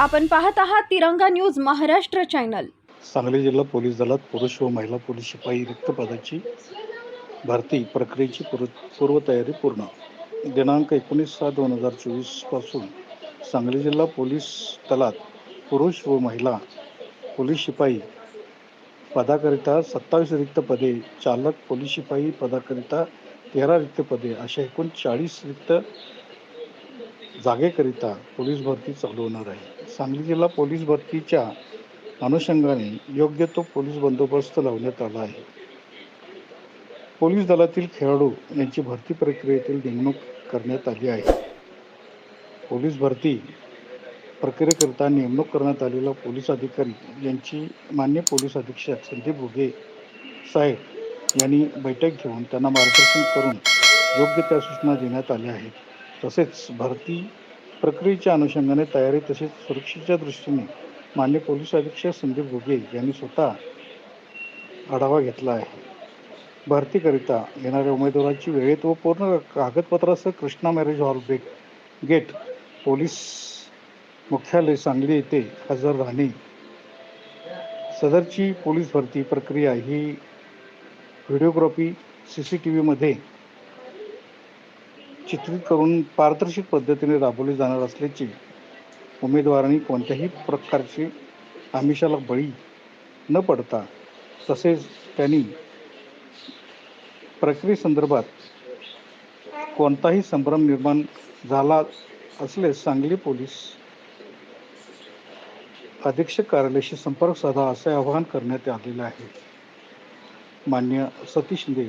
आपण पाहत आहात तिरंगा न्यूज महाराष्ट्र चॅनल. सांगली जिल्हा पोलीस दलात पुरुष व महिला पोलीस शिपाई रिक्त पदाची भरती प्रक्रियेची पूर्व पूर्वतयारी पूर्ण. दिनांक एकोणीस सहा दोन हजार चोवीसपासून सांगली जिल्हा पोलीस दलात पुरुष व महिला पोलीस शिपाई पदाकरिता सत्तावीस रिक्त पदे चालक पोलीस शिपाई पदाकरिता तेरा रिक्त पदे अशा एकूण चाळीस रिक्त जागेकरिता पोलीस भरती चालू होणार आहे. सांगली जिल्हा पोलीस भरतीच्या अनुषंगाने योग्य तो पोलीस बंदोबस्त लावण्यात आला आहे. पोलीस दलातील खेळाडू यांची भरती प्रक्रियेतील नेमणूक करण्यात आली आहे. पोलीस भरती प्रक्रियेकरिता नेमणूक करण्यात आलेला पोलीस अधिकारी यांची मान्य पोलीस अधीक्षक संदीप भुगे साहेब यांनी बैठक घेऊन त्यांना मार्गदर्शन करून योग्य त्या सूचना देण्यात आल्या आहेत. तसेच भरती प्रक्रियेच्या अनुषंगाने तयारी तसेच सुरक्षेच्या दृष्टीने मान्य पोलीस अधीक्षक संदीप घुगे यांनी स्वतः आढावा घेतला आहे. भरतीकरिता येणाऱ्या उमेदवाराची वेळेत व पूर्ण कागदपत्रासह कृष्णा मॅरेज हॉल बेट गेट पोलीस मुख्यालय सांगली येथे हजर राहणे. सदरची पोलीस भरती प्रक्रिया ही व्हिडिओग्राफी सी सी टी व्हीमध्ये चित्रित करून पारदर्शक पद्धतीने राबवली जाणार असल्याची उमेदवारांनी कोणत्याही प्रकारचे आमिषाला बळी न पडता तसेच त्यांनी प्रक्रियेसंदर्भात कोणताही संभ्रम निर्माण झाला असल्यास सांगली पोलीस अधीक्षक कार्यालयाशी संपर्क साधा असे आवाहन करण्यात आलेले आहे. मान्य सतीश शिंदे